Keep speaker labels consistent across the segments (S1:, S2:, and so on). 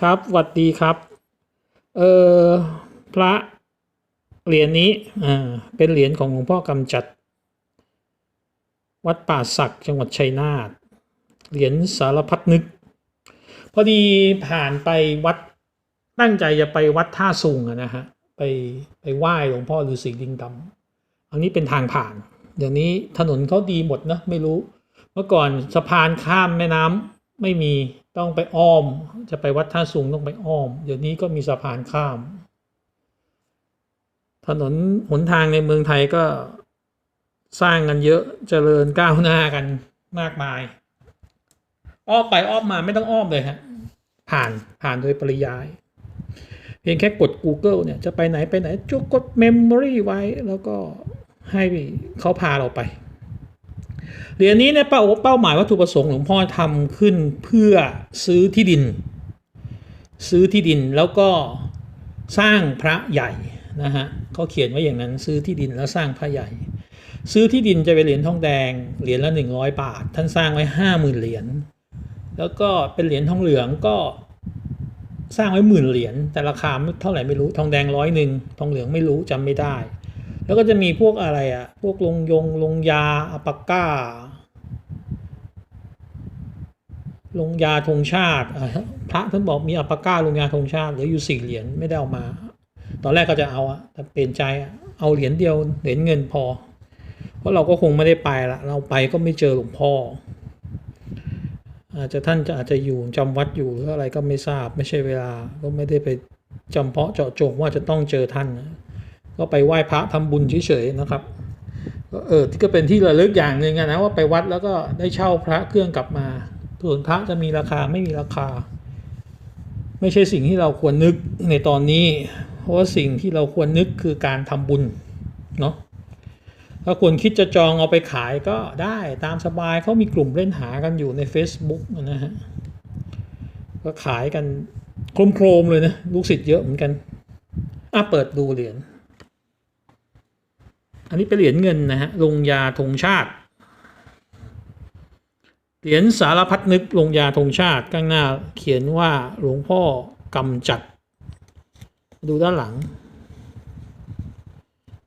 S1: ครับหวัดดีครับ เออพระเหรียญนี้อ่าเป็นเหรียญของหลวงพ่อกำจัด วัดป่าศักจังหวัดชัยนาทเหรียญสารพัดนึก พอดีผ่านไปวัดตั้งใจจะไปวัดท่าสุงอะนะฮะไปไปไหว้หลวงพ่อฤาษีลิงดำอันนี้เป็นทางผ่าน เดี๋ยวนี้ถนนเขาดีหมดนะไม่รู้ เมื่อก่อนสะพานข้ามแม่น้ำไม่มี ต้องไปอ้อม จะไปวัดท่าสูงต้องไปอ้อม เดี๋ยวนี้ก็มีสะพานข้าม ถนนหนทางในเมืองไทยก็สร้างกันเยอะเจริญก้าวหน้ากันมากมาย อ้อมไปอ้อมมาไม่ต้องอ้อมเลยฮะผ่านผ่านโดยปริยาย เพียงแค่กด Google เนี่ยจะไปไหนไปไหนจุกกด Memory ไว้แล้วก็ให้เขาพาเราไป เหรียญนี้เนี่ยเป้าเป้าหมายวัตถุประสงค์หลวงพ่อทำขึ้นเพื่อซื้อที่ดิน ซื้อที่ดินแล้วก็สร้างพระใหญ่นะฮะเขาเขียนไว้อย่างนั้นซื้อที่ดินแล้วสร้างพระใหญ่ ซื้อที่ดินจะเป็นเหรียญทองแดงเหรียญละ 100 บาท ท่านสร้างไว้ห้าหมื่นเหรียญแล้วก็เป็นเหรียญทองเหลืองก็สร้างไว้หมื่นเหรียญแต่ราคาเท่าไหร่ไม่รู้ทองแดงร้อยหนึ่งทองเหลืองไม่รู้จำไม่ได้ แล้วก็จะมีพวกอะไรอะพวกลงยงลงยาอัปากก้า ลงยาธงชาติอะพระท่านบอกมีอัปาก้าลงยาธงชาติเหลืออยู่สี่เหรียญไม่ได้เอามา ตอนแรกก็จะเอาอะแต่เปลี่ยนใจเอาเหรียญเดียวเหรียญเงินพอ เพราะเราก็คงไม่ได้ไปละเราไปก็ไม่เจอหลวงพ่อ อาจจะท่านจะอาจจะอยู่จำวัดอยู่หรืออะไรก็ไม่ทราบไม่ใช่เวลาก็ไม่ได้ไปจำเพาะเจาะจงว่าจะต้องเจอท่านนะ ก็ไปไหว้พระทำบุญเฉยๆนะครับก็เออที่ก็เป็นที่ระลึกอย่างหนึ่งนะว่าไปวัดแล้วก็ได้เช่าพระเครื่องกลับมาส่วนพระจะมีราคาไม่มีราคา ไม่ใช่สิ่งที่เราควรนึกในตอนนี้ เพราะว่าสิ่งที่เราควรนึกคือการทำบุญเนาะถ้าควรคิดจะจองเอาไปขายก็ได้ตามสบายเขามีกลุ่มเล่นหากันอยู่ใน Facebook นะฮะก็ขายกันโครมๆเลยนะ ลูกศิษย์เยอะเหมือนกันอะเปิดดูเหรียญ อันนี้เป็นเหรียญเงินนะฮะลงยาธงชาติ เหรียญสารพัดนึกลงยาธงชาติข้างหน้าเขียนว่าหลวงพ่อกำจัด ดูด้านหลัง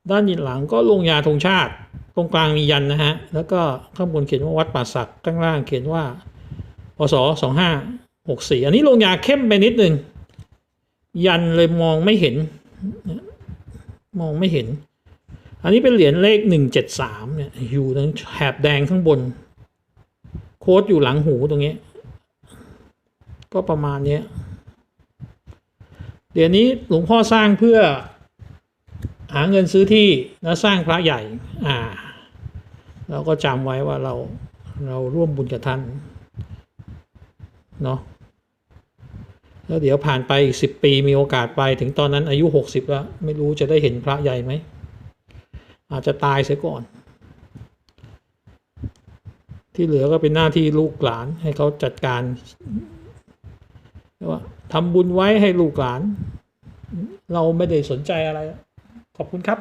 S1: ด้านหลังก็ลงยาธงชาติ ตรงกลางมียันนะฮะ แล้วก็ข้างบนเขียนว่าวัดป่าศักข้างล่างเขียนว่าพศสองห้าหกสี่อันนี้ลงยาเข้มไปนิดนึงยันเลยมองไม่เห็น มองไม่เห็น อันนี้เป็นเหรียญเลขหนึ่งเจ็ดสามเนี่ยอยู่ตรงแถบแดงข้างบน โค้ดอยู่หลังหูตรงนี้ ก็ประมาณนี้เหรียญนี้หลวงพ่อสร้างเพื่อหาเงินซื้อที่แล้วสร้างพระใหญ่ อ่า เราก็จำไว้ว่าเราเราร่วมบุญกับท่านเนาะแล้วเดี๋ยวผ่านไปอีกสิบปีมีโอกาสไปถึงตอนนั้นอายุหกสิบแล้ว ไม่รู้จะได้เห็นพระใหญ่ไหม อาจจะตายเสียก่อน ที่เหลือก็เป็นหน้าที่ลูกหลานให้เขาจัดการว่าทำบุญไว้ให้ลูกหลาน เราไม่ได้สนใจอะไร ขอบคุณครับ